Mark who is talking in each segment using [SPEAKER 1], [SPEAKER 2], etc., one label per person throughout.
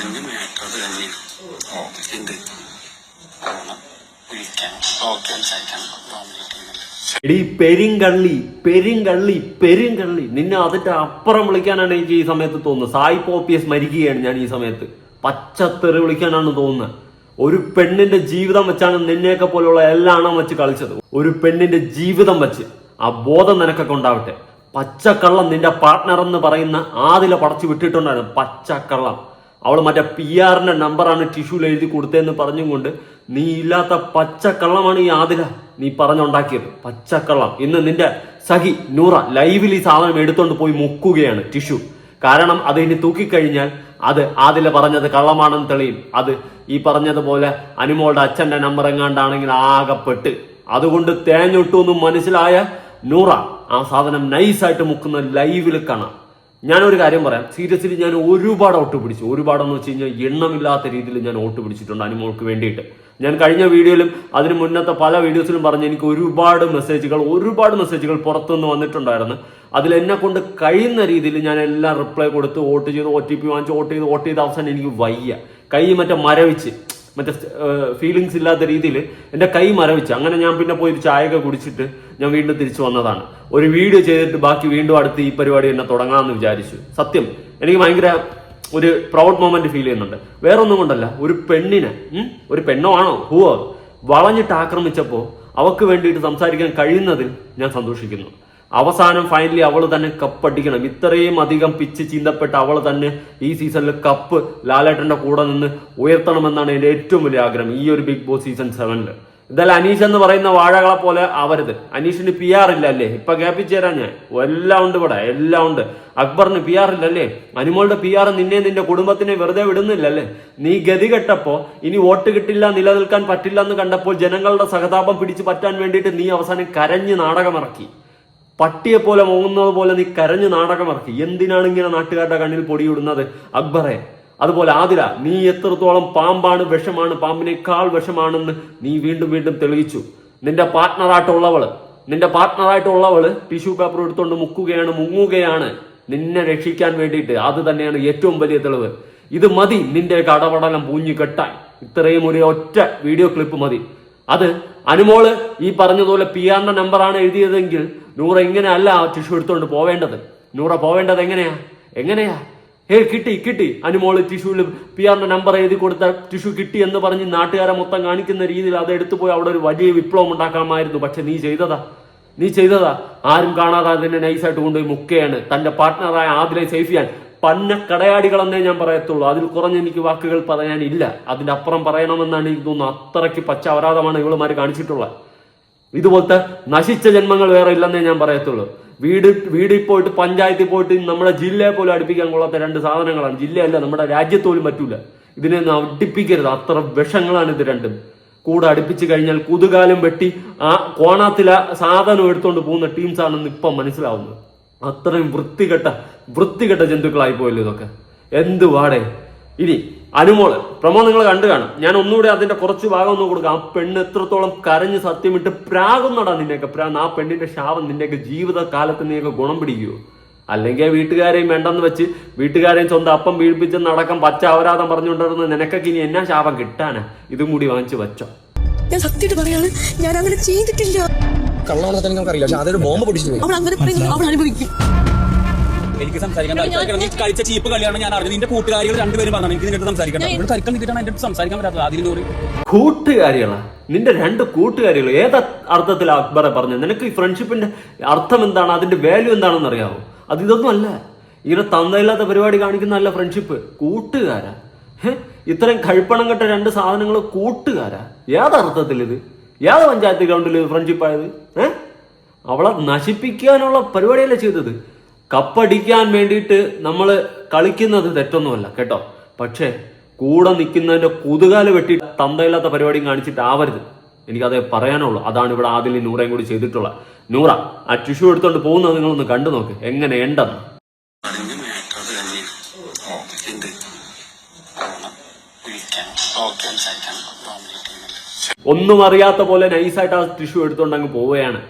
[SPEAKER 1] തന്നെയാണ് എന്ത്? സംസാരിക്കണം. ഡോമിനേറ്റ് ചെയ്യുന്നില്ല
[SPEAKER 2] എടീ പെരിങ്കള്ളി പെരിങ്കള്ളി പെരിങ്കള്ളി. നിന്നെ അതിന്റെ അപ്പുറം വിളിക്കാനാണ് എനിക്ക് ഈ സമയത്ത് തോന്നുന്നത്. സായി പോപ്പിയസ് മരിക്കുകയാണ് ഞാൻ ഈ സമയത്ത്. പച്ചത്തെറി വിളിക്കാനാണ് തോന്നുന്നത്. ഒരു പെണ്ണിന്റെ ജീവിതം വെച്ചാണ് നിന്നെയൊക്കെ പോലെയുള്ള എല്ലാം വെച്ച് കളിച്ചത്. ഒരു പെണ്ണിന്റെ ജീവിതം വെച്ച്. ആ ബോധം നിനക്കൊക്കെ ഉണ്ടാവട്ടെ. പച്ചക്കള്ളം നിന്റെ പാർട്ട്ണർ എന്ന് പറയുന്ന ആദില പടച്ചു വിട്ടിട്ടുണ്ടായിരുന്നു. പച്ചക്കള്ളം. അവൾ മറ്റേ പി ആറിന്റെ നമ്പറാണ് ടിഷ്യൂൽ എഴുതി കൊടുത്തതെന്ന് പറഞ്ഞും കൊണ്ട് നീ ഇല്ലാത്ത പച്ചക്കള്ളമാണ് ഈ ആതിര നീ പറഞ്ഞുണ്ടാക്കിയത്. പച്ചക്കള്ളം. ഇന്ന് നിന്റെ സഖി നൂറ ലൈവിൽ ഈ സാധനം എടുത്തോണ്ട് പോയി മുക്കുകയാണ് ടിഷ്യൂ. കാരണം അത് ഇനി തൂക്കിക്കഴിഞ്ഞാൽ അത് ആദില പറഞ്ഞത് കള്ളമാണെന്ന് തെളിയും. അത് ഈ പറഞ്ഞതുപോലെ അനുമോളുടെ അച്ഛന്റെ നമ്പർ എങ്ങാണ്ടാണെങ്കിൽ ആകപ്പെട്ട്. അതുകൊണ്ട് തേഞ്ഞൊട്ടു എന്ന് മനസ്സിലായ നൂറ ആ സാധനം നൈസായിട്ട് മുക്കുന്ന ലൈവിൽ കാണാം. ഞാനൊരു കാര്യം പറയാം. സീരിയസ്ലി ഞാൻ ഒരുപാട് വോട്ട് പിടിച്ചു. ഒരുപാടെന്ന് വെച്ച് കഴിഞ്ഞാൽ എണ്ണമില്ലാത്ത രീതിയിൽ ഞാൻ വോട്ട് പിടിച്ചിട്ടുണ്ട് അനുമോൾക്ക് വേണ്ടിയിട്ട്. ഞാൻ കഴിഞ്ഞ വീഡിയോയിലും അതിന് മുന്നത്തെ പല വീഡിയോസിലും പറഞ്ഞ് എനിക്ക് ഒരുപാട് മെസ്സേജുകൾ ഒരുപാട് മെസ്സേജുകൾ പുറത്തുനിന്ന് വന്നിട്ടുണ്ടായിരുന്നു. അതിൽ എന്നെ കൊണ്ട് കഴിയുന്ന രീതിയിൽ ഞാൻ എല്ലാം റിപ്ലൈ കൊടുത്ത് വോട്ട് ചെയ്ത് ഒ ടി പി വാങ്ങിച്ച് വോട്ട് ചെയ്ത് വോട്ട് ചെയ്ത് അവസാനം എനിക്ക് വയ്യ. കൈ മറ്റേ മരവിച്ച്. മറ്റേ ഫീലിങ്സ് ഇല്ലാത്ത രീതിയിൽ എന്റെ കൈ മരവിച്ച്. അങ്ങനെ ഞാൻ പിന്നെ പോയി ചായയൊക്കെ കുടിച്ചിട്ട് ഞാൻ വീണ്ടും തിരിച്ചു വന്നതാണ്. ഒരു വീഡിയോ ചെയ്തിട്ട് ബാക്കി വീണ്ടും അടുത്ത് ഈ പരിപാടി എന്നെ തുടങ്ങാമെന്ന് വിചാരിച്ചു. സത്യം. എനിക്ക് ഭയങ്കര ഒരു പ്രൗഡ് മൊമെന്റ് ഫീൽ ചെയ്യുന്നുണ്ട്. വേറെ ഒന്നും കൊണ്ടല്ല ഒരു പെണ്ണിനെ ഒരു പെണ്ണോ ആണോ ഹൂവോ വളഞ്ഞിട്ട് ആക്രമിച്ചപ്പോൾ അവക്ക് വേണ്ടിയിട്ട് സംസാരിക്കാൻ കഴിയുന്നതിൽ ഞാൻ സന്തോഷിക്കുന്നു. അവസാനം ഫൈനലി അവൾ തന്നെ കപ്പ് അടിക്കണം. ഇത്രയും അധികം പിച്ച് ചിന്തപ്പെട്ട അവൾ തന്നെ ഈ സീസണിൽ കപ്പ് ലാലേട്ടന്റെ കൂടെ നിന്ന് ഉയർത്തണമെന്നാണ് എന്റെ ഏറ്റവും വലിയ ആഗ്രഹം ഈ ഒരു ബിഗ് ബോസ് സീസൺ സെവനിൽ എന്തായാലും അനീഷ് എന്ന് പറയുന്ന വാഴകളെ പോലെ ആവരുത് അനീഷിന് പി ആർ ഇല്ല അല്ലേ ഇപ്പൊ കേൾപ്പിച്ചു തരാം ഞാൻ. എല്ലാം ഉണ്ട് ഇവിടെ എല്ലാം ഉണ്ട്. അക്ബറിന് പി ആർ ഇല്ലല്ലേ? അനുമോളുടെ പി ആർ നിന്നെ നിന്റെ കുടുംബത്തിനെ വെറുതെ വിടുന്നില്ല അല്ലേ നീ ഗതി കെട്ടപ്പോ ഇനി വോട്ട് കിട്ടില്ല നിലനിൽക്കാൻ പറ്റില്ല എന്ന് കണ്ടപ്പോൾ ജനങ്ങളുടെ സഹതാപം പിടിച്ചു പറ്റാൻ വേണ്ടിയിട്ട് നീ അവസാനം കരഞ്ഞ് നാടകമിറക്കി. പട്ടിയെ പോലെ മോങ്ങുന്നത് പോലെ നീ കരഞ്ഞ് നാടകമിറക്കി എന്തിനാണ് ഇങ്ങനെ നാട്ടുകാരുടെ കണ്ണിൽ പൊടിയിടുന്നത്? അക്ബറെ അതുപോലെ ആതിര നീ എത്രത്തോളം പാമ്പാണ് വിഷമാണ് പാമ്പിനേക്കാൾ വിഷമാണെന്ന് നീ വീണ്ടും വീണ്ടും തെളിയിച്ചു. നിന്റെ പാർട്ട്ണറായിട്ടുള്ളവൾ നിന്റെ പാർട്ട്ണറായിട്ടുള്ളവൾ ടിഷ്യൂ പേപ്പർ എടുത്തുകൊണ്ട് മുക്കുകയാണ് മുങ്ങുകയാണ് നിന്നെ രക്ഷിക്കാൻ വേണ്ടിയിട്ട്. അത് തന്നെയാണ് ഏറ്റവും വലിയ തെളിവ്. ഇത് മതി നിന്റെ കടപടലം പൂഞ്ഞു കെട്ടാൻ. ഇത്രയും ഒരു ഒറ്റ വീഡിയോ ക്ലിപ്പ് മതി. അത് അനുമോൾ ഈ പറഞ്ഞതുപോലെ പി ആറിന്റെ നമ്പറാണ് എഴുതിയതെങ്കിൽ നൂറ ഇങ്ങനെ അല്ല ആ ടിഷ്യൂ എടുത്തുകൊണ്ട് പോവേണ്ടത്. നൂറ പോവേണ്ടത് എങ്ങനെയാ? എങ്ങനെയാ? ഏ കിട്ടി കിട്ടി. അനുമോൾ ടിഷ്യൂൽ പി ആറിന്റെ നമ്പർ എഴുതി കൊടുത്ത ടിഷ്യൂ കിട്ടി എന്ന് പറഞ്ഞ് നാട്ടുകാരെ മൊത്തം കാണിക്കുന്ന രീതിയിൽ അത് എടുത്തു പോയി അവിടെ ഒരു വലിയ വിപ്ലവം ഉണ്ടാക്കാമായിരുന്നു. പക്ഷെ നീ ചെയ്തതാ. നീ ചെയ്തതാ. ആരും കാണാതെ അതിനെ നൈസായിട്ട് കൊണ്ടുപോയി മുക്കയാണ് തന്റെ പാർട്ട്ണറായ ആദിലെ സേഫ് ചെയ്യാൻ. പന്ന കടയാടികളെന്നേ ഞാൻ പറയത്തുള്ളൂ. അതിൽ കുറഞ്ഞ എനിക്ക് വാക്കുകൾ പറയാനില്ല. അതിന്റെ അപ്പുറം പറയണമെന്നാണ് എനിക്ക് തോന്നുന്നു അത്രയ്ക്ക് പച്ച അപരാധമാണ് ഇവളുമാര് കാണിച്ചിട്ടുള്ളത്. ഇതുപോലത്തെ നശിച്ച ജന്മങ്ങൾ വേറെ ഇല്ലെന്നേ ഞാൻ പറയത്തുള്ളൂ. വീട് വീടിൽ പോയിട്ട് പഞ്ചായത്തിൽ പോയിട്ട് നമ്മുടെ ജില്ലയെ പോലും അടുപ്പിക്കാൻ കൊള്ളാത്ത രണ്ട് സാധനങ്ങളാണ്. ജില്ലയല്ല നമ്മുടെ രാജ്യത്ത് പോലും പറ്റൂല. ഇതിനെ അടുപ്പിക്കരുത് അത്ര വിഷങ്ങളാണ് ഇത് രണ്ടും. കൂടെ അടുപ്പിച്ച് കഴിഞ്ഞാൽ കുതുകാലം വെട്ടി ആ കോണാത്തിലെ സാധനം എടുത്തുകൊണ്ട് പോകുന്ന ടീംസ് ആണെന്ന് ഇപ്പം മനസ്സിലാവുന്നത് അത്രയും വൃത്തികെട്ട വൃത്തികെട്ട ജന്തുക്കളായി പോയല്ലോ ഇതൊക്കെ. എന്ത് വാടേ. ഇനി അനുമോൾ പ്രമോ നിങ്ങൾ കണ്ടു കാണും. ഞാൻ ഒന്നുകൂടെ അതിന്റെ കുറച്ച് ഭാഗം ഒന്ന് കൊടുക്കാം. ആ പെണ്ണ് എത്രത്തോളം കരഞ്ഞ് സത്യമിട്ട് പ്രാകുന്നടാ നിന്നെയൊക്കെ. പ്രാന്ന് ആ പെണ്ണിന്റെ ശാപം നിന്റെയൊക്കെ ജീവിതകാലത്ത് നീയൊക്കെ ഗുണം പിടിക്കുവോ? അല്ലെങ്കിൽ വീട്ടുകാരെയും വേണ്ടെന്ന് വെച്ച് വീട്ടുകാരെയും സ്വന്തം അപ്പം വീഴ്പിച്ചെന്ന് അടക്കം പച്ച അപരാധം പറഞ്ഞുകൊണ്ടിരുന്ന നിനക്കൊക്കെ ഇനി എന്നാ ശാപം കിട്ടാനാ? ഇതും കൂടി വാങ്ങിച്ചു വെച്ചോ.
[SPEAKER 3] ഞാൻ സത്യമായിട്ട് പറയാണ്. ഞാൻ അങ്ങനെ ചെയ്തിട്ടില്ല.
[SPEAKER 4] കള്ളാണെന്ന് എനിക്ക് അറിയില്ല പക്ഷെ അതൊരു ബോംബ് പൊടിച്ചിട്ട് പോയി.
[SPEAKER 3] അവൾ അങ്ങനെ പറയുന്നു അവൾ അനുഭവിക്കും.
[SPEAKER 5] എനിക്ക് സംസാരിക്കാൻ താല്പര്യം. നീ കളിച്ച ചീപ്പ് കളിയാണ് ഞാൻ അറിഞ്ഞത്. നിന്റെ കൂട്ടുകാരികൾ രണ്ടുപേരും പറഞ്ഞു എനിക്ക് നിന്റെ സംസാരിക്കണം ഇവിടെ തരിക്കം നിന്നിട്ടാണ് എന്റെ സംസാരിക്കാൻ പറ്റാത്തത്. അതിൽ നൂറ്
[SPEAKER 2] കൂട്ടുകാരികളാ? നിന്റെ രണ്ട് കൂട്ടുകാരികൾ ഏത് അർത്ഥത്തിൽ അക്ബറെ പറഞ്ഞു നിനക്ക് ഈ ഫ്രണ്ട്ഷിപ്പിന്റെ അർത്ഥം എന്താണ്? അതിന്റെ വാല്യൂ എന്താണെന്ന് അറിയാവോ? അത് ഇതൊന്നും അല്ല. ഇങ്ങനെ തന്തയില്ലാത്ത പരിപാടി കാണിക്കുന്ന അല്ല ഫ്രണ്ട്ഷിപ്പ് കൂട്ടുകാരാ. ഇത്രയും കഴിപ്പണം കെട്ട രണ്ട് സാധനങ്ങൾ കൂട്ടുകാരാ. ഏതർത്ഥത്തിൽ ഇത് ഏത് പഞ്ചായത്ത് ഗ്രൗണ്ടിൽ ഫ്രണ്ട്ഷിപ്പ് ആയത്? ഏഹ് അവളെ നശിപ്പിക്കാനുള്ള പരിപാടിയല്ലേ ചെയ്തത്? കപ്പടിക്കാൻ വേണ്ടിയിട്ട് നമ്മൾ കളിക്കുന്നത് തെറ്റൊന്നുമല്ല കേട്ടോ. പക്ഷേ കൂടെ നിൽക്കുന്നതിന്റെ കുതുകാൽ വെട്ടി തന്തയില്ലാത്ത പരിപാടിയും കാണിച്ചിട്ട് ആവരുത്. എനിക്കതേ പറയാനുള്ളൂ. അതാണ് ഇവിടെ ആദ്യം നൂറയും കൂടി ചെയ്തിട്ടുള്ളത് നൂറ ആ ടിഷ്യൂ എടുത്തോണ്ട് പോകുന്നത് നിങ്ങളൊന്ന് കണ്ടു നോക്ക്. എങ്ങനെ ഉണ്ടെന്ന്.
[SPEAKER 1] അതിന്റെ
[SPEAKER 2] ഒന്നും അറിയാത്ത പോലെ നൈസായിട്ട് ആ ടിഷ്യൂ എടുത്തുകൊണ്ട് അങ്ങ് പോവുകയാണ്.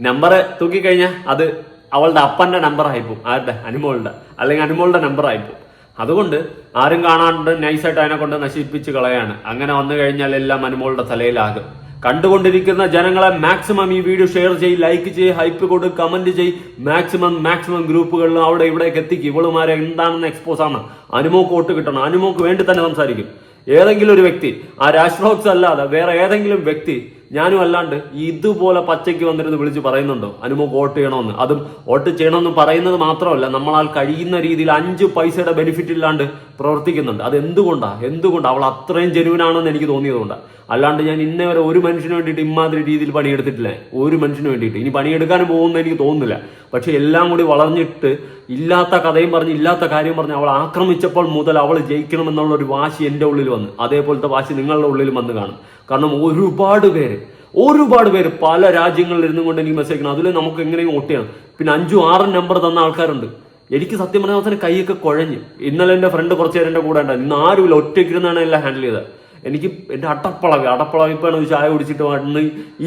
[SPEAKER 2] നമ്പർ തൂക്കിക്കഴിഞ്ഞാൽ അത് അവളുടെ അപ്പന്റെ നമ്പർ ആയിപ്പോ ആരുടെ? അനുമോളുടെ. അല്ലെങ്കിൽ അനുമോളുടെ നമ്പർ ആയിപ്പോ അതുകൊണ്ട് ആരും കാണാണ്ട് നൈസായിട്ട് അതിനെ കൊണ്ട് നശിപ്പിച്ച് കളയാണ്. അങ്ങനെ വന്നു കഴിഞ്ഞാൽ എല്ലാം അനുമോളുടെ തലയിലാകും. കണ്ടുകൊണ്ടിരിക്കുന്ന ജനങ്ങളെ മാക്സിമം ഈ വീഡിയോ ഷെയർ ചെയ്യ് ലൈക്ക് ചെയ്യ് ഹൈപ്പ് കൊടു കമന്റ് ചെയ്യ്. മാക്സിമം മാക്സിമം ഗ്രൂപ്പുകളിലും അവിടെ ഇവിടേക്ക് എത്തിക്കും. ഇവളുമാരെ എന്താണെന്ന് എക്സ്പോസ് ആണ് അനുമോക്ക് വോട്ട് കിട്ടണം. അനുമോക്ക് വേണ്ടി തന്നെ സംസാരിക്കും. ഏതെങ്കിലും ഒരു വ്യക്തി ആ രാഷ്ട്രോക്സ് അല്ലാതെ വേറെ ഏതെങ്കിലും വ്യക്തി ഞാനും അല്ലാണ്ട് ഇതുപോലെ പച്ചയ്ക്ക് വന്നിരുന്ന് വിളിച്ച് പറയുന്നുണ്ടോ? അനുമോ വോട്ട് ചെയ്യണമെന്ന്. അതും വോട്ട് ചെയ്യണമെന്ന് പറയുന്നത് മാത്രമല്ല നമ്മളാൽ കഴിയുന്ന രീതിയിൽ അഞ്ച് പൈസയുടെ ബെനിഫിറ്റ് ഇല്ലാണ്ട് പ്രവർത്തിക്കുന്നുണ്ട്. അത് എന്തുകൊണ്ടാ? എന്തുകൊണ്ടാണ് അവൾ അത്രയും ജെനുവിനാണെന്ന് എനിക്ക് തോന്നിയതുകൊണ്ടാണ് അല്ലാണ്ട് ഞാൻ ഇന്നേവരെ ഒരു മനുഷ്യന് വേണ്ടിയിട്ട് ഇമാതിരി രീതിയിൽ പണിയെടുത്തിട്ടില്ല. ഒരു മനുഷ്യന് വേണ്ടിയിട്ട്. ഇനി പണിയെടുക്കാനും പോകുമെന്ന് എനിക്ക് തോന്നുന്നില്ല. പക്ഷെ എല്ലാം കൂടി വളർന്നിട്ട് ഇല്ലാത്ത കഥയും പറഞ്ഞ് ഇല്ലാത്ത കാര്യം പറഞ്ഞ് അവൾ ആക്രമിച്ചപ്പോൾ മുതൽ അവൾ ജയിക്കണം എന്നുള്ള ഒരു വാശി എന്റെ ഉള്ളിൽ വന്ന്. അതേപോലത്തെ വാശി നിങ്ങളുടെ ഉള്ളിൽ വന്ന് കാണും. കാരണം ഒരുപാട് പേര് ഒരുപാട് പേര് പല രാജ്യങ്ങളിൽ ഇരുന്നു കൊണ്ട് എനിക്ക് മെസ്സേജ് അതിൽ നമുക്ക് എങ്ങനെയും വോട്ട് ചെയ്യണം. പിന്നെ അഞ്ചും ആറും നമ്പർ തന്ന ആൾക്കാരുണ്ട്. എനിക്ക് സത്യം പറഞ്ഞാൽ അവസാനം കൈയൊക്കെ കുഴഞ്ഞ്. ഇന്നലെ എന്റെ ഫ്രണ്ട് കുറച്ച് പേരെ കൂടെ ഉണ്ടായിരുന്നു. ഇന്ന് ആരുമില്ല ഒറ്റയ്ക്കിരുന്നാണ് എല്ലാം ഹാൻഡിൽ ചെയ്തത്. എനിക്ക് എന്റെ അടപ്പളവി അടപ്പളവിപ്പാണ് ഒരു ചായ കുടിച്ചിട്ട് വന്ന്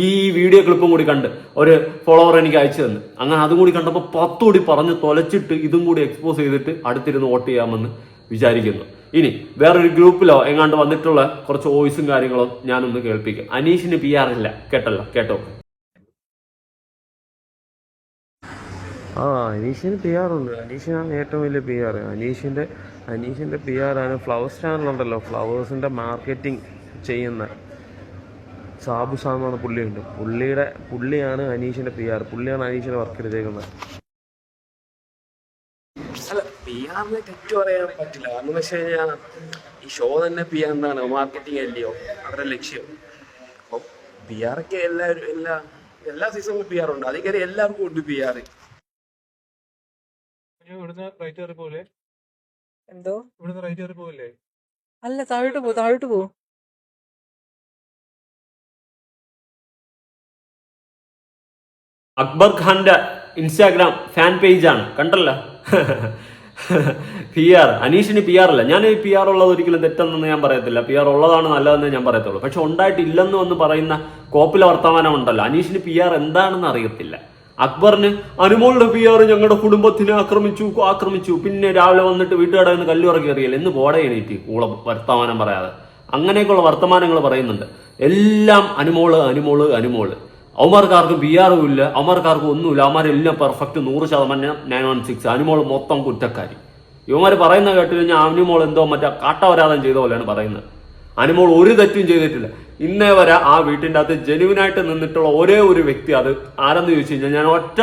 [SPEAKER 2] ഈ വീഡിയോ ക്ലിപ്പും കൂടി കണ്ട് ഒരു ഫോളോവർ എനിക്ക് അയച്ചു തന്നു. അങ്ങനെ അതും കൂടി കണ്ടപ്പോൾ പത്തുകൂടി പറഞ്ഞ് തൊലച്ചിട്ട് ഇതും കൂടി എക്സ്പോസ് ചെയ്തിട്ട് അടുത്തിരുന്ന് വോട്ട് ചെയ്യാമെന്ന് വിചാരിക്കുന്നു. ഇനി വേറൊരു ഗ്രൂപ്പിലോ എങ്ങാണ്ട് വന്നിട്ടുള്ള കുറച്ച് വോയിസും കാര്യങ്ങളും ഞാനൊന്ന് കേൾപ്പിക്കാം. അനീഷിന് പി ആർ ഇല്ല. കേട്ടല്ലോ കേട്ടോ
[SPEAKER 6] ആ അനീഷിന് പി ആർ ഉണ്ട്. അനീഷിനാണ് ഏറ്റവും വലിയ പി ആർ അനീഷിന്റെ അനീഷിന്റെ പി ആർ ആണ് ഫ്ലവേഴ്സ് ചാനലുണ്ടല്ലോ ഫ്ലവേഴ്സിന്റെ മാർക്കറ്റിംഗ് ചെയ്യുന്ന സാബു സാമാണ് പുള്ളിയുണ്ട്. പുള്ളിയുടെ പുള്ളിയാണ് അനീഷിന്റെ പി ആർ പുള്ളിയാണ് അനീഷിന്റെ വർക്ക് എടുത്തേക്കുന്നത് അല്ല പി ആറിനെ തെറ്റു പറയാൻ പറ്റില്ല. കാരണം എന്ന് വെച്ച് കഴിഞ്ഞാൽ ഈ ഷോ തന്നെ പി ആർ എന്താണ് മാർക്കറ്റിംഗ് അല്ലയോ? അവരുടെ ലക്ഷ്യം. അപ്പോൾ പി ആറൊക്കെ എല്ലാവരും എല്ലാ എല്ലാ സീസണിലും പി ആർ ഉണ്ട്. അതേ കയറി എല്ലാവർക്കും ഉണ്ട് പി
[SPEAKER 7] ഇവിടുന്ന് റൈറ്റ് കയറി പോലെ
[SPEAKER 3] എന്തോ?
[SPEAKER 7] ഇവിടുന്ന് റൈറ്റ് കയറി പോവില്ലേ
[SPEAKER 3] അല്ല താഴോട്ട് പോ താഴോട്ട് പോ.
[SPEAKER 2] അക്ബർ ഖാന്റെ ഇൻസ്റ്റാഗ്രാം ഫാൻ പേജാണ്. കണ്ടല്ലോ? പി ആർ അനീഷിന് പി ആർ അല്ല ഞാൻ ഈ പി ആർ ഉള്ളത് ഒരിക്കലും തെറ്റെന്നൊന്നും ഞാൻ പറയത്തില്ല. പി ആർ ഉള്ളതാണ് നല്ലതെന്ന് ഞാൻ പറയത്തുള്ളൂ. പക്ഷെ ഉണ്ടായിട്ടില്ലെന്ന് വന്ന് പറയുന്ന കോപ്പിലെ വർത്തമാനം ഉണ്ടല്ലോ. അനീഷിന് പി ആർ എന്താണെന്ന് അറിയത്തില്ല. അക്ബറിന് അനുമോളുടെ പി ഞങ്ങളുടെ കുടുംബത്തിനെ ആക്രമിച്ചു ആക്രമിച്ചു. പിന്നെ രാവിലെ വന്നിട്ട് വീട്ടുകടയിൽ നിന്ന് കല്ലുറക്കി എന്ന് പോടെ എണീറ്റ് കൂള വർത്തമാനം പറയാതെ. അങ്ങനെയൊക്കെയുള്ള വർത്തമാനങ്ങൾ പറയുന്നുണ്ട്. എല്ലാം അനുമോൾ അനുമോൾ അനുമോൾ. അവന്മാർക്കാർക്കും പി ആറും ഇല്ല. അവന്മാർക്കാർക്കും ഒന്നുമില്ല. അവന്മാരെല്ലാം പെർഫെക്റ്റ് നൂറ് ശതമാനം നയൻ വൺ സിക്സ് അനുമോൾ മൊത്തം കുറ്റക്കാരി. ഇവന്മാർ പറയുന്ന കേട്ട് കഴിഞ്ഞാൽ അനുമോൾ എന്തോ മറ്റേ കാട്ടവരാതം ചെയ്ത പോലെയാണ് പറയുന്നത്. അനുമോൾ ഒരു തെറ്റും ചെയ്തിട്ടില്ല. ഇന്നേ വരെ ആ വീട്ടിന്റെ അകത്ത് ജെനുവിനായിട്ട് നിന്നിട്ടുള്ള ഒരേ ഒരു വ്യക്തി അത് ആരെന്ന് ചോദിച്ചു കഴിഞ്ഞാൽ ഞാൻ ഒറ്റ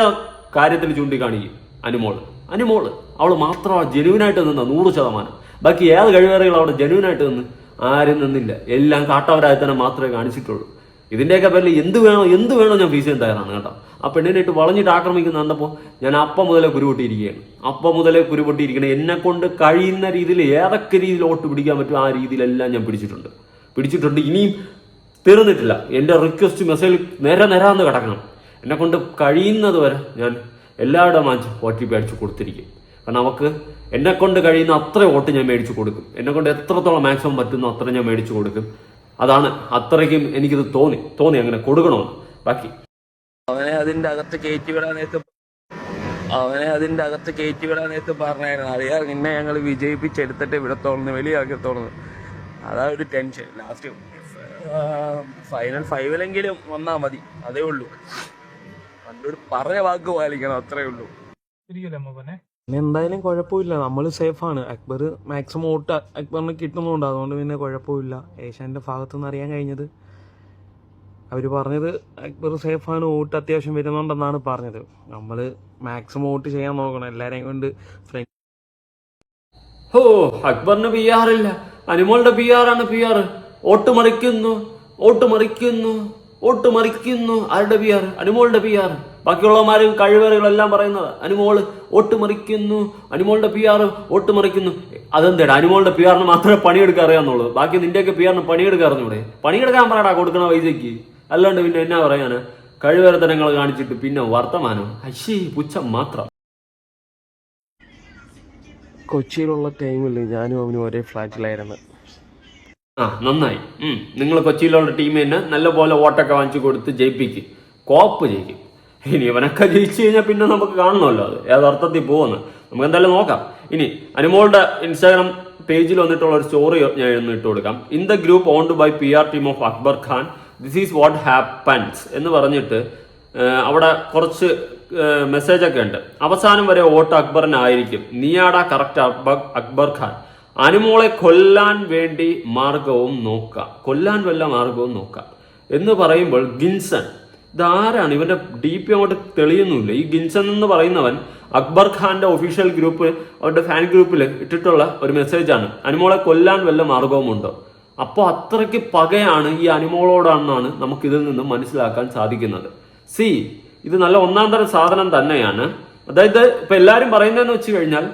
[SPEAKER 2] കാര്യത്തിൽ ചൂണ്ടിക്കാണിക്കും. അനുമോൾ അനുമോൾ അവൾ മാത്രമാണ് ജെനുവിനായിട്ട് നിന്ന നൂറ് ശതമാനം. ബാക്കി ഏത് കഴിവേറികൾ അവിടെ ജെനുവിനായിട്ട് നിന്ന് ആരും നിന്നില്ല. എല്ലാം കാട്ടവരായി തന്നെ മാത്രമേ കാണിച്ചിട്ടുള്ളൂ. ഇതിന്റെയൊക്കെ പേരിൽ എന്ത് വേണോ എന്ത് വേണോ ഞാൻ ഫീസ് തയ്യാറാണ് കേട്ടോ. ആ പെണ്ണിനെ ഇട്ട് വളഞ്ഞിട്ട് ആക്രമിക്കുന്ന കണ്ടപ്പോൾ ഞാൻ അപ്പം മുതലേ കുരുപൊട്ടിയിരിക്കുകയാണ് അപ്പം മുതലേ കുരുപൊട്ടിയിരിക്കണം എന്നെ കൊണ്ട് കഴിയുന്ന രീതിയിൽ ഏതൊക്കെ രീതിയിൽ ഓട്ട് പിടിക്കാൻ പറ്റും ആ രീതിയിലെല്ലാം ഞാൻ പിടിച്ചിട്ടുണ്ട്. പിടിച്ചിട്ടുണ്ട്. ഇനിയും തീർന്നിട്ടില്ല. എന്റെ റിക്വസ്റ്റ് മെസ്സേജ് നേരെ നേരാന്ന് കിടക്കണം. എന്നെ കൊണ്ട് കഴിയുന്നത് വരെ ഞാൻ ഒ ടി പി അടിച്ചു കൊടുത്തിരിക്കും. കാരണം അവക്ക് എന്നെ കൊണ്ട് കഴിയുന്ന അത്ര വോട്ട് ഞാൻ മേടിച്ചു കൊടുക്കും. എന്നെ കൊണ്ട് എത്രത്തോളം മാക്സിമം പറ്റുന്നു അത്ര ഞാൻ മേടിച്ചു കൊടുക്കും. അതാണ് അത്രയ്ക്കും എനിക്കിത് തോന്നി. തോന്നി അങ്ങനെ കൊടുക്കണമെന്ന്. ബാക്കി
[SPEAKER 6] അവനെ അതിന്റെ അകത്ത് കയറ്റി വിടാൻ നേരത്ത് അവനെ അതിന്റെ അകത്ത് കയറ്റി വിടാൻ നേരത്ത് പറഞ്ഞായിരുന്നു അറിയാ നിന്നെ ഞങ്ങൾ വിജയിപ്പിച്ചെടുത്തിട്ട് വിടത്തോളുന്നു വെളിയാക്കത്തോളുന്നു അതാ ഒരു ടെൻഷൻ ലാസ്റ്റ് ഫൈനൽ ഫൈവിലെങ്കിലും വന്നാ മതി അതേ ഉള്ളൂ. പണ്ടൊരു പറഞ്ഞ വാക്ക് പാലിക്കണം അത്രേ ഉള്ളൂ. പിന്നെ എന്തായാലും കുഴപ്പമില്ല. നമ്മൾ സേഫാണ് അക്ബർ മാക്സിമം ഓട്ട് അക്ബറിന് കിട്ടുന്നുണ്ട്. അതുകൊണ്ട് പിന്നെ കുഴപ്പമില്ല. ഏഷ്യാന്റെ ഭാഗത്തുനിന്ന് അറിയാൻ കഴിഞ്ഞത്. അവർ പറഞ്ഞത് അക്ബർ സേഫാണ് വോട്ട് അത്യാവശ്യം വരുന്നുണ്ടെന്നാണ് പറഞ്ഞത്. നമ്മൾ മാക്സിമം വോട്ട് ചെയ്യാൻ നോക്കണം. എല്ലാവരെയും കൊണ്ട് ഫ്രണ്ട്
[SPEAKER 2] ഓ അക്ബറിന് പി ആർ ഇല്ല. അനുമോളുടെ പി ആർ ആണ് പി ആർ വോട്ട് മറിക്കുന്നു വോട്ട് മറിക്കുന്നു വോട്ട് മറിക്കുന്നു. ആരുടെ പി ആർ അനുമോളുടെ പി ആർ ബാക്കിയുള്ളവന്മാരും കഴിവേറുകളെല്ലാം പറയുന്നത് അനുമോൾ വോട്ട് മറിക്കുന്നു അനുമോളുടെ പി ആർ വോട്ട് മറിക്കുന്നു. അതെന്തേടാ? അനുമോളുടെ പി ആറിന് മാത്രമേ പണിയെടുക്കാൻ അറിയാന്നുള്ളൂ ബാക്കി നിന്റെയൊക്കെ പി ആറിന് പണിയെടുക്കാൻ അറിഞ്ഞൂടെ പണിയെടുക്കാൻ പറയാടാ കൊടുക്കണ പൈസയ്ക്ക് അല്ലാണ്ട് പിന്നെ എന്നാ പറയാന്? കഴിവേറത്തനങ്ങൾ കാണിച്ചിട്ട് പിന്നെ വർത്തമാനം. അശി പുച്ഛം മാത്രം.
[SPEAKER 6] കൊച്ചിയിലുള്ള ടൈമിൽ ഞാനും അവനും ഒരേ ഫ്ലാറ്റിലായിരുന്നു.
[SPEAKER 2] ആ നന്നായി. നിങ്ങൾ കൊച്ചിയിലുള്ള ടീമിന് നല്ലപോലെ വോട്ടൊക്കെ വാങ്ങിച്ചു കൊടുത്ത് ജയിപ്പിക്കും. കോപ്പ് ജയിക്കും. ഇനി ഇവനൊക്കെ ജയിച്ചു കഴിഞ്ഞാൽ പിന്നെ നമുക്ക് കാണണമല്ലോ അത്. ഏതർത്ഥത്തിൽ പോകുന്നു? നമുക്ക് എന്തായാലും നോക്കാം. ഇനി അനുമോളുടെ ഇൻസ്റ്റാഗ്രാം പേജിൽ വന്നിട്ടുള്ള ഒരു സ്റ്റോറി ഞാൻ ഒന്ന് ഇട്ട് കൊടുക്കാം. In the group owned by P R team of Akbar Khan this is what happens എന്ന് പറഞ്ഞിട്ട് അവിടെ കുറച്ച് മെസ്സേജ് ഒക്കെ ഉണ്ട്. അവസാനം വരെ വോട്ട് അക്ബറിനായിരിക്കും. നീയാടാ കറക്റ്റ് അക്ബർ അക്ബർ ഖാൻ. അനുമോളെ കൊല്ലാൻ വേണ്ടി മാർഗവും നോക്കാം കൊല്ലാൻ വല്ല മാർഗവും നോക്കാം എന്ന് പറയുമ്പോൾ ഗിൻസൺ ഇതാരാണ്? ഇവന്റെ ഡി പി അങ്ങോട്ട് തെളിയുന്നില്ല ഈ ഗിൻസൺ എന്ന് പറയുന്നവൻ അക്ബർ ഖാന്റെ ഒഫീഷ്യൽ ഗ്രൂപ്പ് അവരുടെ ഫാൻ ഗ്രൂപ്പിൽ ഇട്ടിട്ടുള്ള ഒരു മെസ്സേജാണ് അനുമോളെ കൊല്ലാൻ വല്ല മാർഗവുമുണ്ടോ? അപ്പോൾ അത്രയ്ക്ക് പകയാണ് ഈ അനുമോളോടാണെന്നാണ് നമുക്കിതിൽ നിന്ന് മനസ്സിലാക്കാൻ സാധിക്കുന്നത്. സി ഇത് നല്ല ഒന്നാം തരം സാധനം തന്നെയാണ്. അതായത് ഇപ്പൊ എല്ലാരും പറയുന്നതെന്ന് വെച്ച് കഴിഞ്ഞാൽ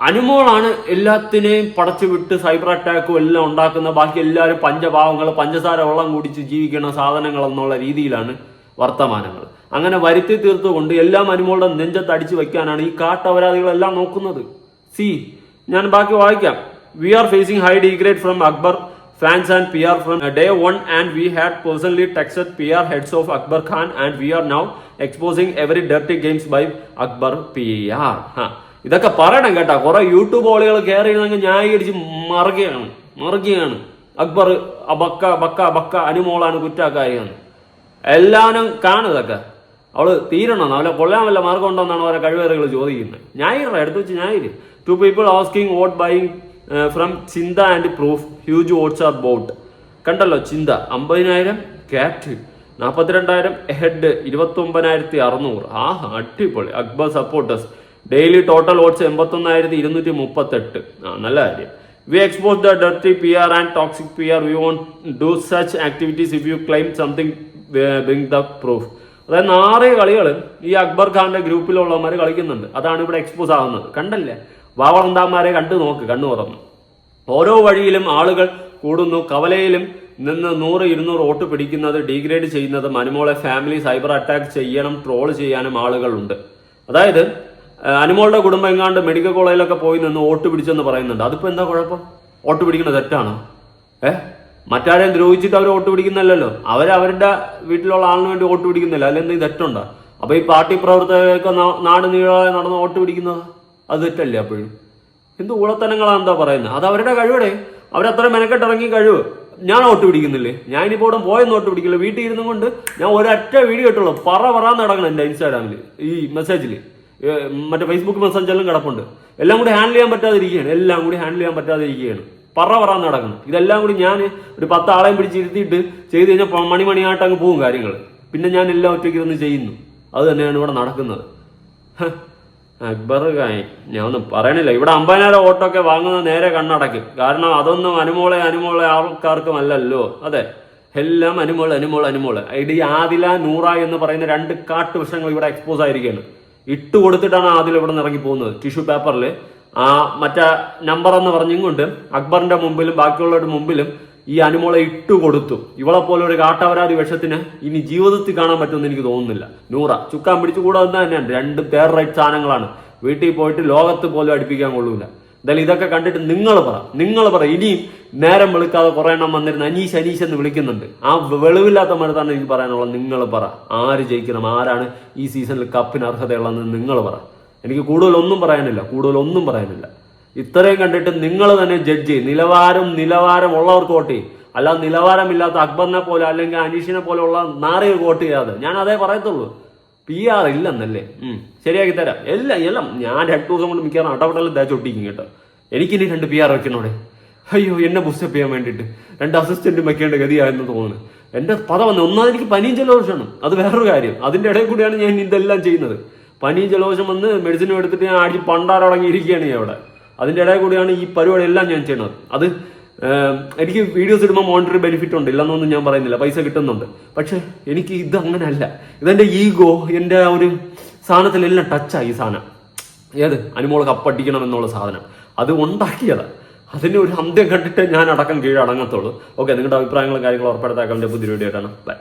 [SPEAKER 2] അനുമോളാണ് എല്ലാത്തിനെയും പടച്ചു വിട്ട് സൈബർ അറ്റാക്കും എല്ലാം ഉണ്ടാക്കുന്ന ബാക്കി എല്ലാവരും പഞ്ചഭാവങ്ങൾ പഞ്ചസാര വെള്ളം കുടിച്ച് ജീവിക്കുന്ന സാധനങ്ങൾ എന്നുള്ള രീതിയിലാണ് വർത്തമാനങ്ങൾ. അങ്ങനെ വരുത്തി തീർത്തുകൊണ്ട് എല്ലാം അനുമോളുടെ നെഞ്ചത്ത് അടിച്ചു വെക്കാനാണ് ഈ കാട്ടപരാധികളെല്ലാം നോക്കുന്നത്. സി ഞാൻ ബാക്കി വായിക്കാം. We are facing high degrade from Akbar fans and PR from uh, day one and we had personally texted PR heads of Akbar Khan and we are now exposing every dirty games by Akbar PR. ഇതൊക്കെ പറയണം കേട്ടാ. കുറെ YouTube ഓളികൾ കയറി ന്യായീകരിച്ച് മറുകയാണ്. മറുകയാണ്. അക്ബർ ബക്ക ബക്ക ബക്ക അനുമോളാണ് കുറ്റാക്കാരിയാണ് എല്ലാവരും കാണും ഇതൊക്കെ. അവൾ തീരണം. അവളെ കൊല്ലാൻ വല്ല മാർഗം ഉണ്ടോന്നാണ് അവരെ കഴിവേറുകൾ ചോദിക്കുന്നത്. ഞായറ എടുത്തു വെച്ച് ഞായര് to people asking vote buying from Chintha and proof huge votes are bot കണ്ടല്ലോ ചിന്ത അമ്പതിനായിരം ക്യാറ്റ് നാൽപ്പത്തിരണ്ടായിരം ഹെഡ് ഇരുപത്തി ഒമ്പതിനായിരത്തി അറുന്നൂറ് ആ അടിപൊളി. Akbar supporters daily total votes എൺപത്തൊന്നായിരത്തി ഇരുന്നൂറ്റി മുപ്പത്തെട്ട് ആ നല്ല കാര്യം. We expose the dirty P R and toxic P R we won't do such activities if you claim something bring the proof അതായത് നാറ് കളികൾ ഈ അക്ബർ ഖാന്റെ ഗ്രൂപ്പിലുള്ളവന്മാർ കളിക്കുന്നുണ്ട്. അതാണ് ഇവിടെ എക്സ്പോസ് ആകുന്നത് കണ്ടല്ലേ? വാവളന്താന്മാരെ കണ്ടു നോക്ക് കണ്ണു തുറന്നു. ഓരോ വഴിയിലും ആളുകൾ കൂടുന്നു. കവലയിലും നിന്ന് നൂറ് ഇരുന്നൂറ് വോട്ട് പിടിക്കുന്നത് ഡീഗ്രേഡ് ചെയ്യുന്നത് അനുമോളെ ഫാമിലി സൈബർ അറ്റാക്ക് ചെയ്യണം ട്രോൾ ചെയ്യാനും ആളുകളുണ്ട്. അതായത് അനുമോളുടെ കുടുംബം എങ്ങാണ്ട് മെഡിക്കൽ കോളേജിലൊക്കെ പോയി നിന്ന് വോട്ട് പിടിച്ചെന്ന് പറയുന്നുണ്ട്. അതിപ്പോ എന്താ കുഴപ്പം? വോട്ട് പിടിക്കുന്നത് തെറ്റാണോ? ഏഹ്? മറ്റാരെയും ദ്രോഹിച്ചിട്ട് അവർ വോട്ട് പിടിക്കുന്നില്ലല്ലോ അവർ അവരുടെ വീട്ടിലുള്ള ആളിന് വേണ്ടി വോട്ട് പിടിക്കുന്നില്ല. അതിലെന്തെങ്കിലും തെറ്റുണ്ടോ? അപ്പൊ ഈ പാർട്ടി പ്രവർത്തകർക്ക് നാട് നീളാതെ നടന്ന് വോട്ട് പിടിക്കുന്നത്? അത് തെറ്റല്ലേ അപ്പോഴും? എന്ത് ഊളത്തനങ്ങളാണ് എന്താ പറയുന്നത് അത് അവരുടെ കഴിവടെ. അവരത്ര മെനക്കെട്ടിറങ്ങി കഴിവ്. ഞാൻ ഓട്ട് പിടിക്കുന്നില്ലേ? ഞാൻ ഇനിയിപ്പോൾ ഇവിടെ പോയെന്ന് ഓട്ട് പിടിക്കില്ല. വീട്ടിൽ ഇരുന്നും കൊണ്ട് ഞാൻ ഒരൊറ്റ വീഡിയോ ഇട്ടുള്ളൂ. പറ പറയാൻ നടക്കണം എന്റെ ഇൻസ്റ്റാഗ്രാമിൽ ഈ മെസ്സേജിൽ മറ്റേ ഫേസ്ബുക്ക് മെസ്സേജെല്ലാം കിടപ്പുണ്ട്. എല്ലാം കൂടി ഹാൻഡിൽ ചെയ്യാൻ പറ്റാതിരിക്കുകയാണ്. എല്ലാം കൂടി ഹാൻഡിൽ ചെയ്യാൻ പറ്റാതിരിക്കുകയാണ്. പറ പറ നടക്കണം. ഇതെല്ലാം കൂടി ഞാൻ ഒരു പത്ത് ആളെയും പിടിച്ചിരുത്തിയിട്ട് ചെയ്ത് കഴിഞ്ഞാൽ മണി മണിമണിയായിട്ട് അങ്ങ് പോകും കാര്യങ്ങൾ പിന്നെ ഞാൻ എല്ലാം ഒറ്റയ്ക്ക് ഇരുന്ന് ചെയ്യുന്നു. അത് തന്നെയാണ് ഇവിടെ നടക്കുന്നത്. അക്ബർ ഞാൻ ഒന്നും പറയണില്ല. ഇവിടെ അമ്പതിനായിരം ഓട്ടൊക്കെ വാങ്ങുന്നത് നേരെ കണ്ണടയ്ക്കും കാരണം അതൊന്നും അനുമോളെ അനുമോളെ ആൾക്കാർക്കും അല്ലല്ലോ. അതെ. എല്ലാം അനുമോൾ അനുമോൾ അനുമോൾ. ഈ ആദില നൂറ എന്ന് പറയുന്ന രണ്ട് കാട്ടു വിഷയങ്ങൾ ഇവിടെ എക്സ്പോസ് ആയിരിക്കുകയാണ്. ഇട്ട് കൊടുത്തിട്ടാണ് ആദില ഇവിടെ നിന്ന് ഇറങ്ങി പോകുന്നത് ടിഷ്യൂ പേപ്പറിൽ ആ മറ്റേ നമ്പർ എന്ന് പറഞ്ഞുകൊണ്ട് അക്ബറിന്റെ മുമ്പിലും ബാക്കിയുള്ളവരുടെ മുമ്പിലും ഈ അനുമോളെ ഇട്ടു കൊടുത്തു. ഇവളെ പോലെ ഒരു കാട്ടവരാതി വിഷത്തിന് ഇനി ജീവിതത്തിൽ കാണാൻ പറ്റുമെന്ന് എനിക്ക് തോന്നുന്നില്ല. നൂറ ചുക്കാൻ പിടിച്ചു കൂടാതെ തന്നെയാണ് രണ്ട് തേർ റൈറ്റ് സാധനങ്ങളാണ്. വീട്ടിൽ പോയിട്ട് ലോകത്ത് പോലും അടുപ്പിക്കാൻ കൊള്ളൂല. എന്തായാലും ഇതൊക്കെ കണ്ടിട്ട് നിങ്ങൾ പറ നിങ്ങൾ പറ. ഇനിയും നേരം വെളുക്കാതെ കുറെ എണ്ണം വന്നിരുന്ന അനീഷ് അനീഷ് എന്ന് വിളിക്കുന്നുണ്ട്. ആ വെളിവില്ലാത്ത മരുത്താണ് എനിക്ക് പറയാനുള്ളത് നിങ്ങൾ പറ. ആര് ജയിക്കണം ആരാണ് ഈ സീസണിൽ കപ്പിന് അർഹതയുള്ളതെന്ന് നിങ്ങൾ പറ. എനിക്ക് കൂടുതലൊന്നും പറയാനില്ല കൂടുതലൊന്നും പറയാനില്ല. ഇത്രയും കണ്ടിട്ട് നിങ്ങൾ തന്നെ ജഡ്ജ് നിലവാരം നിലവാരം ഉള്ളവർക്ക് വോട്ട് ചെയ്യും. അല്ലാതെ നിലവാരമില്ലാത്ത അക്ബറിനെ പോലെ അല്ലെങ്കിൽ അനീഷിനെ പോലെയുള്ള നാറികൾ വോട്ട് ചെയ്യാതെ. ഞാൻ അതേ പറയത്തുള്ളൂ. പി ആർ ഇല്ലെന്നല്ലേ? ശരിയാക്കി തരാം. എല്ലാം എല്ലാം. ഞാൻ രണ്ട് ദിവസം കൊണ്ട് മിക്കവാറും അടപടലും തേച്ചൊട്ടിക്കും കേട്ടോ. എനിക്കിനി രണ്ട് പി ആർ വെക്കണോടെ? അയ്യോ എന്നെ ബുസ്റ്റപ്പ് ചെയ്യാൻ വേണ്ടിയിട്ട്. രണ്ട് അസിസ്റ്റന്റും വെക്കേണ്ട ഗതിയായെന്ന് തോന്നുന്നു. എന്റെ പദ വന്നു ഒന്നാമത് എനിക്ക് പനിയും ജലദോഷമാണ്. അത് വേറൊരു കാര്യം. അതിന്റെ ഇടയിൽ കൂടിയാണ് ഞാൻ ഇതെല്ലാം ചെയ്യുന്നത്. പനിയും ജലദോഷം വന്ന് മെഡിസിനും എടുത്തിട്ട് ഞാൻ അടിച്ച് പണ്ടാറടങ്ങിയിരിക്കുകയാണ് ഞാൻ അവിടെ അതിന്റെ ഇടയിൽ കൂടിയാണ് ഈ പരിപാടിയെല്ലാം ഞാൻ ചെയ്യുന്നത്. അത് എനിക്ക് വീഡിയോസ് ഇടുമ്പോൾ മോണിറ്ററി ബെനിഫിറ്റ് ഉണ്ട് ഇല്ലെന്നൊന്നും ഞാൻ പറയുന്നില്ല. പൈസ കിട്ടുന്നുണ്ട്. പക്ഷേ എനിക്ക് ഇത് അങ്ങനെയല്ല ഇതെന്റെ ഈഗോ എന്റെ ആ ഒരു സാധനത്തിലെല്ലാം ടച്ചായി ഈ സാധനം. ഏത്? അനുമോൾ കപ്പടിക്കണം എന്നുള്ള സാധനം. അത് ഉണ്ടാക്കിയതാണ് അതിന് ഒരു അന്ത്യം കണ്ടിട്ട് ഞാൻ അടക്കം കീഴടങ്ങത്തുള്ളൂ. ഓക്കെ നിങ്ങളുടെ അഭിപ്രായങ്ങളും കാര്യങ്ങളും ഉറപ്പെടുത്താക്കാൻ പുതിയ വീഡിയോ ആയിട്ടാണ് ബൈ